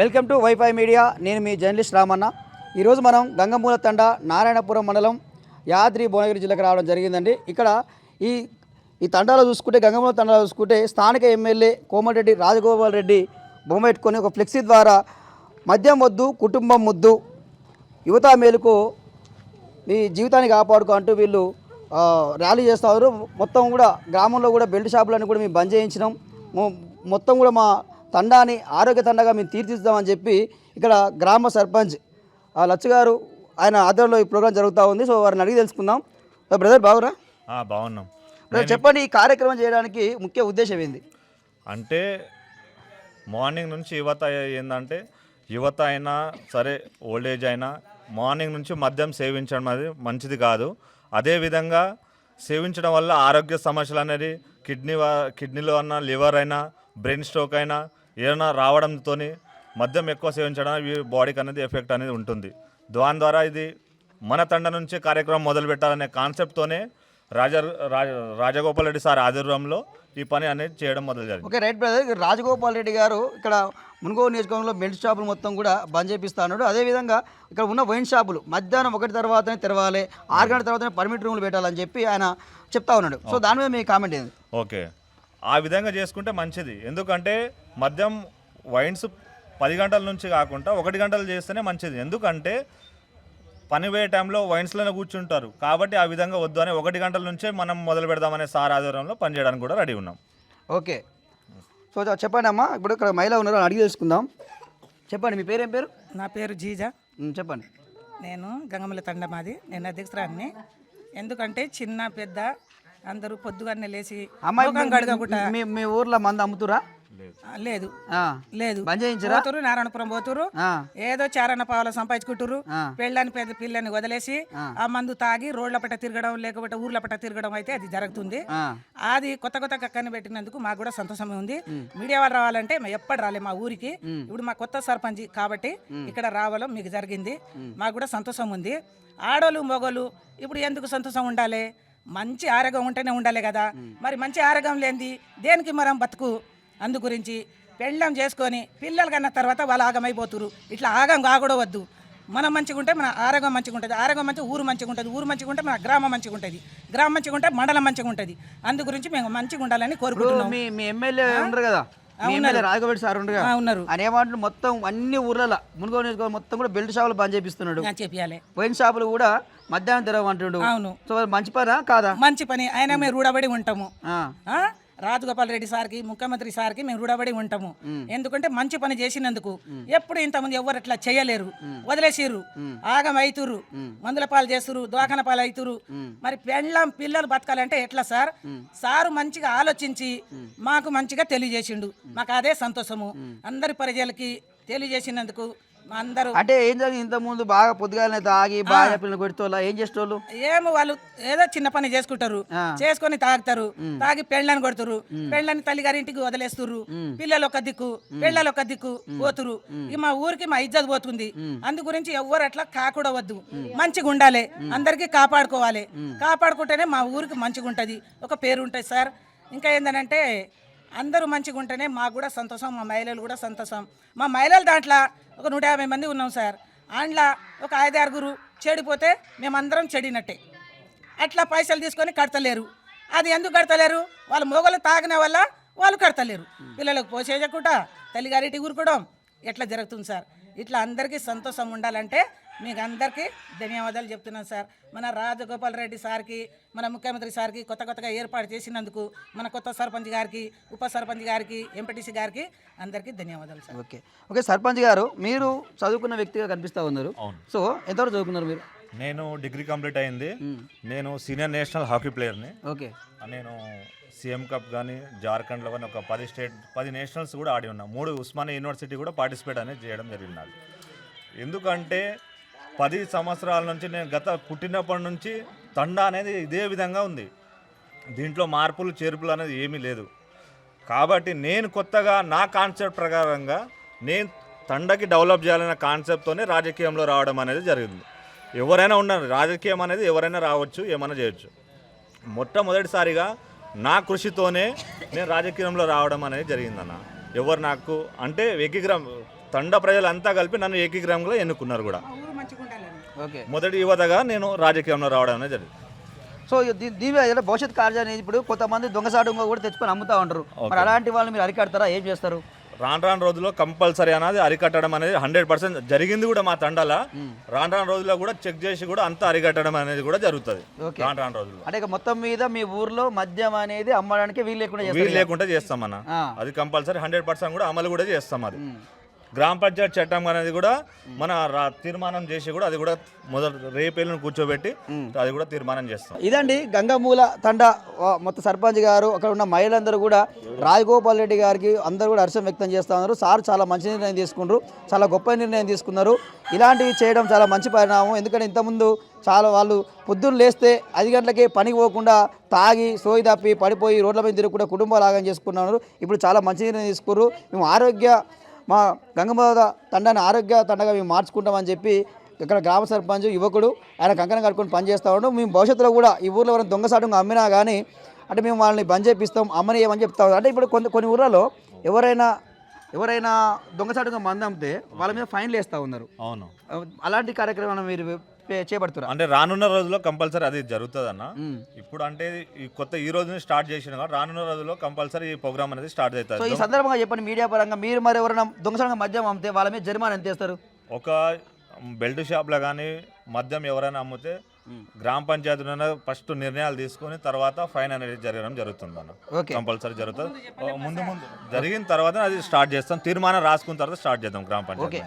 Welcome to wifi media. నేను మీ journalist Ramanna. ఈరోజు మనం గంగమూల తండ నారాయణపురం మండలం యాద్రి భువనగిరి జిల్లాకు రావడం జరిగిందండి. ఇక్కడ ఈ ఈ తండాలో చూసుకుంటే గంగమూల తండాలో చూసుకుంటే స్థానిక ఎమ్మెల్యే కోమటిరెడ్డి రాజగోపాల్ రెడ్డి బొమ్మ పెట్టుకొని ఒక ఫ్లెక్సీ ద్వారా మద్యం వద్దు కుటుంబం ముద్దు యువత మేలుకు మీ జీవితాన్ని కాపాడుకో అంటూ వీళ్ళు ర్యాలీ చేస్తారు మొత్తం కూడా గ్రామంలో కూడా బెల్ట్ షాపులన్నీ కూడా మేము బంద్ చేయించినాం. మొ- మొత్తం కూడా మా తండాని ఆరోగ్య తండగా మేము తీర్చిదిద్దామని చెప్పి ఇక్కడ గ్రామ సర్పంచ్ ఆ లచ్చు గారు ఆయన ఆధ్వర్యంలో ఈ ప్రోగ్రాం జరుగుతూ ఉంది. సో వారిని అడిగి తెలుసుకుందాం. సో బ్రదర్ బాగురా బాగున్నాం. చెప్పండి ఈ కార్యక్రమం చేయడానికి ముఖ్య ఉద్దేశం ఏంది? అంటే మార్నింగ్ నుంచి యువత ఏంటంటే యువత అయినా సరే ఓల్డ్ ఏజ్ అయినా మార్నింగ్ నుంచి మద్యం సేవించడం అది మంచిది కాదు. అదేవిధంగా సేవించడం వల్ల ఆరోగ్య సమస్యలు అనేది కిడ్నీ కిడ్నీలో అన్న లివర్ అయినా బ్రెయిన్ స్ట్రోక్ అయినా ఏదైనా రావడంతో మద్యం ఎక్కువ సేవించడం ఈ బాడీకి అనేది ఎఫెక్ట్ అనేది ఉంటుంది. దాని ద్వారా ఇది మన తండ నుంచి కార్యక్రమం మొదలు పెట్టాలనే కాన్సెప్ట్తోనే రాజ రాజ రాజగోపాల్ రెడ్డి సార్ ఆధ్వర్యంలో ఈ పని అనేది చేయడం మొదలు జరిగింది. Okay right brother. Rajagopal Reddy garu ఇక్కడ మునుగోడు నియోజకవర్గంలో బెల్ట్ షాపులు మొత్తం కూడా బంద్ చేపిస్తా ఉన్నాడు అదేవిధంగా ఇక్కడ ఉన్న వైన్ షాపులు మధ్యాహ్నం ఒకటి తర్వాతనే తెరవాలి ఆరు గంటల తర్వాతనే పర్మిట్ రూమ్లు పెట్టాలని చెప్పి ఆయన చెప్తా ఉన్నాడు. సో దాని మీద మీ కామెంట్ ఏంది? ఓకే. ఆ విధంగా చేసుకుంటే మంచిది. ఎందుకంటే మద్యం వైన్స్ పది గంటల నుంచి కాకుండా ఒకటి గంటలు చేస్తేనే మంచిది. ఎందుకంటే పని పోయే టైంలో వైన్స్లోనే కూర్చుంటారు. కాబట్టి ఆ విధంగా వద్దు అని ఒకటి గంటల నుంచే మనం మొదలు పెడదామనే సార్ ఆధ్వర్యంలో పనిచేయడానికి కూడా రెడీ ఉన్నాం. ఓకే. సో చెప్పండి అమ్మా. ఇప్పుడు ఇక్కడ మహిళ ఉన్నారు అడిగి తెలుసుకుందాం. చెప్పండి మీ పేరు ఏం పేరు? నా పేరు జీజా. ఉమ్, చెప్పండి. నేను గంగమల తండ మాది. నేను అధ్యక్షురాన్ని ఎందుకంటే చిన్న పెద్ద అందరూ పొద్దుగానే లేచి మీ ఊర్లో మంది అమ్ముతురా? లేదు. లేదు. పోతురు నారాయణపురం పోతురు ఏదో చారణ పావులు సంపాదించుకుంటారు. పెళ్ళని పెద్ద పిల్లని వదిలేసి ఆ. మందు తాగి రోడ్ల పట్ట తిరగడం లేకపోతే ఊర్ల పట్ట తిరగడం అయితే అది జరుగుతుంది. అది కొత్త కొత్త కక్కని పెట్టినందుకు మాకు కూడా సంతోషం ఉంది. మీడియా వాళ్ళు రావాలంటే ఎప్పుడు రాలే మా ఊరికి. ఇప్పుడు మా కొత్త సర్పంచ్ కాబట్టి ఇక్కడ రావడం మీకు జరిగింది. మాకు కూడా సంతోషం ఉంది. ఆడోళ్ళు మొగోళ్ళు ఇప్పుడు ఎందుకు సంతోషం ఉండాలి? మంచి ఆరోగ్యం ఉంటేనే ఉండాలి కదా. మరి మంచి ఆరోగ్యం లేనిది దేనికి మనం బతుకు? అందు గురించి పెళ్ళం చేసుకొని పిల్లలు కన్న తర్వాత వాళ్ళు ఆగమైపోతురు. ఇట్లా ఆగం కాకూడవద్దు. మనం మంచిగా ఉంటే మన ఆరోగ్యం మంచిగా ఉంటుంది. ఆరోగ్యం మంచిగా ఊరు మంచిగా ఉంటుంది. ఊరు మంచిగా ఉంటే మన గ్రామం మంచిగా ఉంటుంది. గ్రామం మంచిగా ఉంటే మండలం మంచిగా ఉంటుంది. అందు గురించి మేము మంచిగా ఉండాలని కోరుకుంటున్నాం. మీ మీ ఎమ్మెల్యే ఉండరు కదా. రాజగోపాల్ సార్ ఉన్నారు. ఆయన ఏమంటారు మొత్తం అన్ని ఊర్లలో మునుగోడు నియోజకవర్గం మొత్తం కూడా బెల్ట్ షాపులు బంద్ చేపిస్తున్నాడు. నేను చెప్పాలి వైన్ షాపులు కూడా మధ్యాహ్నం తెరవమంటుండు అవును. సో మంచి పనా? కాదా? మంచి పని. ఆయన మేము రూఢబడి ఉంటాము? రాజగోపాల్ రెడ్డి సార్కి ముఖ్యమంత్రి సార్కి మేము రూఢబడి ఉంటాము. ఎందుకంటే మంచి పని చేసినందుకు ఎప్పుడు ఇంతమంది ఎవరు అట్లా చేయలేరు. వదిలేసిర్రు. ఆగం అవుతురు మందుల పాలు చేస్తురు దోకన పాలు అవుతురు మరి పెళ్ళం పిల్లలు బతకాలంటే ఎట్లా సార్? సారు మంచిగా ఆలోచించి మాకు మంచిగా తెలియజేసిండు. మాకు అదే సంతోషము. అందరి ప్రజలకి తెలియజేసినందుకు అందరూ. అంటే ఏం జరిగింది? ఇంత ముందు బాగా పొద్దుగాలనే తాగి బాగా పిల్లలు కొడుతోళ్ళ ఏం చేసేటోళ్ళు? ఏమో వాళ్ళు ఏదో చిన్న పని చేసుకుంటారు. చేసుకొని తాగుతారు. తాగి పెళ్ళని కొడుతురు. పెళ్ళని తల్లిగారింటికి వదిలేస్తురు పిల్లలు ఒక దిక్కు పిల్లలు ఒక దిక్కు పోతురు. ఇక మా ఊరికి మా ఇజ్జత్ పోతుంది. అందు గురించి ఎవ్వరు అట్లా కాకూడవద్దు. మంచిగా ఉండాలి. అందరికీ కాపాడుకోవాలి. కాపాడుకుంటేనే మా ఊరికి మంచిగా ఉంటది ఒక పేరు ఉంటుంది సార్. ఇంకా ఏంటంటే అందరూ మంచిగా ఉంటేనే మాకు కూడా సంతోషం మా మహిళలు కూడా సంతోషం. మా మహిళలు దాంట్లో ఒక నూట యాభై మంది ఉన్నాం సార్. అందులో ఒక ఐదారుగురు చెడిపోతే మేమందరం చెడినట్టే. అట్లా పైసలు తీసుకొని కడతలేరు. అది ఎందుకు కడతలేరు? వాళ్ళ మొగలు తాగిన వల్ల వాళ్ళు కడతలేరు. పిల్లలకు పోసేయకుండా తల్లిగారింటి ఊరుకోవడం ఎట్లా జరుగుతుంది సార్? ఇట్లా అందరికీ సంతోషం ఉండాలంటే మీకు అందరికీ ధన్యవాదాలు చెప్తున్నాను సార్. మన రాజగోపాల్ రెడ్డి సార్కి మన ముఖ్యమంత్రి సార్కి కొత్త కొత్తగా ఏర్పాటు చేసినందుకు మన కొత్త సర్పంచ్ గారికి ఉప సర్పంచ్ గారికి ఎంపీటీసీ గారికి అందరికీ ధన్యవాదాలు సార్. ఓకే. ఓకే సర్పంచ్ గారు మీరు చదువుకున్న వ్యక్తిగా కనిపిస్తా ఉన్నారు. సో ఎంతవరకు చదువుకున్నారు మీరు? నేను డిగ్రీ కంప్లీట్ అయింది. నేను సీనియర్ నేషనల్ హాకీ ప్లేయర్ని. ఓకే. నేను సీఎం కప్ కానీ జార్ఖండ్లో కానీ ఒక పది స్టేట్ పది నేషనల్స్ కూడా ఆడి ఉన్నా. మూడు ఉస్మానియా యూనివర్సిటీ కూడా పార్టిసిపేట్ అనేది చేయడం జరిగింది నాకు. ఎందుకంటే పది సంవత్సరాల నుంచి నేను గత పుట్టినప్పటి నుంచి తండ అనేది ఇదే విధంగా ఉంది. దీంట్లో మార్పులు చేర్పులు అనేది ఏమీ లేదు. కాబట్టి నేను కొత్తగా నా కాన్సెప్ట్ ప్రకారంగా నేను తండకి డెవలప్ చేయాలనే కాన్సెప్ట్తోనే రాజకీయంలో రావడం అనేది జరిగింది. ఎవరైనా ఉన్నారు రాజకీయం అనేది ఎవరైనా రావచ్చు ఏమైనా చేయొచ్చు. మొట్టమొదటిసారిగా నా కృషితోనే నేను రాజకీయంలో రావడం అనేది జరిగిందన్న. ఎవరు నాకు అంటే ఏకీగ్రం తండ ప్రజలంతా కలిపి నన్ను ఏకీగ్రహంగా ఎన్నుకున్నారు కూడా. మొదటి యువతగా నేను రాజకీయంలో రావడం అనేది జరిగింది. సో దీని భవిష్యత్ కార్యాన్ని ఇప్పుడు కొంతమంది దొంగసాటుగా కూడా తెచ్చుకొని అమ్ముతా ఉంటారు. మరి అలాంటి వాళ్ళు మీరు అరికడతారా? ఏం చేస్తారు? రాను రాను రోజుల్లో కంపల్సరీ అనేది అరికట్టడం అనేది హండ్రెడ్ పర్సెంట్ జరిగింది కూడా మా తండాల. రాను రాను రోజుల్లో కూడా చెక్ చేసి కూడా అంతా అరికట్టడం అనేది కూడా జరుగుతుంది. రాను రాను రోజుల్లో. అంటే మొత్తం మీద మీ ఊర్లో మద్యం అనేది అమ్మడానికి వీలు లేకుండా వీలు లేకుండా చేస్తాం అన్న. అది కంపల్సరీ హండ్రెడ్ పర్సెంట్ కూడా అమలు కూడా చేస్తాం అది. గ్రామ పంచాయతీ చట్టం అనేది కూడా మన తీర్మానం చేసి కూడా అది కూడా మొదటి రేపేళ్ళను కూర్చోబెట్టి అది కూడా తీర్మానం చేస్తాం. ఇదండి గంగమూల తండ మొత్తం సర్పంచ్ గారు అక్కడ ఉన్న మహిళలందరూ కూడా రాజగోపాల్ రెడ్డి గారికి అందరూ కూడా హర్షం వ్యక్తం చేస్తూ ఉన్నారు. సార్ చాలా మంచి నిర్ణయం తీసుకున్నారు. చాలా గొప్ప నిర్ణయం తీసుకున్నారు. ఇలాంటివి చేయడం చాలా మంచి పరిణామం. ఎందుకంటే ఇంతకుముందు చాలా వాళ్ళు పొద్దున్న లేస్తే ఐదు గంటలకే పనికి పోకుండా తాగి సోయి తప్పి పడిపోయి రోడ్ల మీద తిరుగుకుంటే కుటుంబాలు ఆగం చేసుకున్నారు. ఇప్పుడు చాలా మంచి నిర్ణయం తీసుకున్నారు. మేము ఆరోగ్య మా గంగమాత తండాన్ని ఆరోగ్య తండగా మేము మార్చుకుంటామని చెప్పి ఇక్కడ గ్రామ సర్పంచ్ యువకుడు ఆయన కంకణం కట్టుకొని పనిచేస్తూ ఉన్నాడు. మేము భవిష్యత్తులో కూడా ఈ ఊర్లో ఎవరైనా దొంగసాటుగా అమ్మినా కానీ అంటే మేము వాళ్ళని బంద్ చేపిస్తాం అమ్మని ఏమని చెప్తా. అంటే ఇప్పుడు కొన్ని కొన్ని ఊర్లలో ఎవరైనా ఎవరైనా దొంగసాటుగా మంది అమ్మితే వాళ్ళ మీద ఫైన్లు వేస్తూ ఉన్నారు. అవును. అలాంటి కార్యక్రమం మీరు చేపడుతున్నారు అంటే రానున్న రోజుల్లో కంపల్సరీ అది జరుగుతుంది అన్న ఇప్పుడు అంటే ఈ కొత్త ఈ రోజు నుంచి స్టార్ట్ చేసిన కాబట్టి రానున్న రోజుల్లో కంపల్సరీ ఈ ప్రోగ్రామ్ అనేది స్టార్ట్ సో అవుతుంది. ఈ సందర్భంగా చెప్పండి మీడియా పరంగా మీరు మరి ఎవరైనా దొంగసాటుగా మద్యం అమ్మితే వాళ్ళ మీద జరిమానా ఎంత చేస్తారు ఒక బెల్ట్ షాప్లో కానీ మద్యం ఎవరైనా అమ్మితే గ్రామ పంచాయతీలోనే ఫస్ట్ నిర్ణయాలు తీసుకొని తర్వాత ఫైన్ అనేది జరగడం జరుగుతుంది అన్న ఓకే. కంపల్సరీ జరుగుతుంది. ముందు ముందు జరిగిన తర్వాత అది స్టార్ట్ చేస్తాం. తీర్మానం రాసుకున్న తర్వాత స్టార్ట్ చేద్దాం గ్రామ పంచాయతీ. ఓకే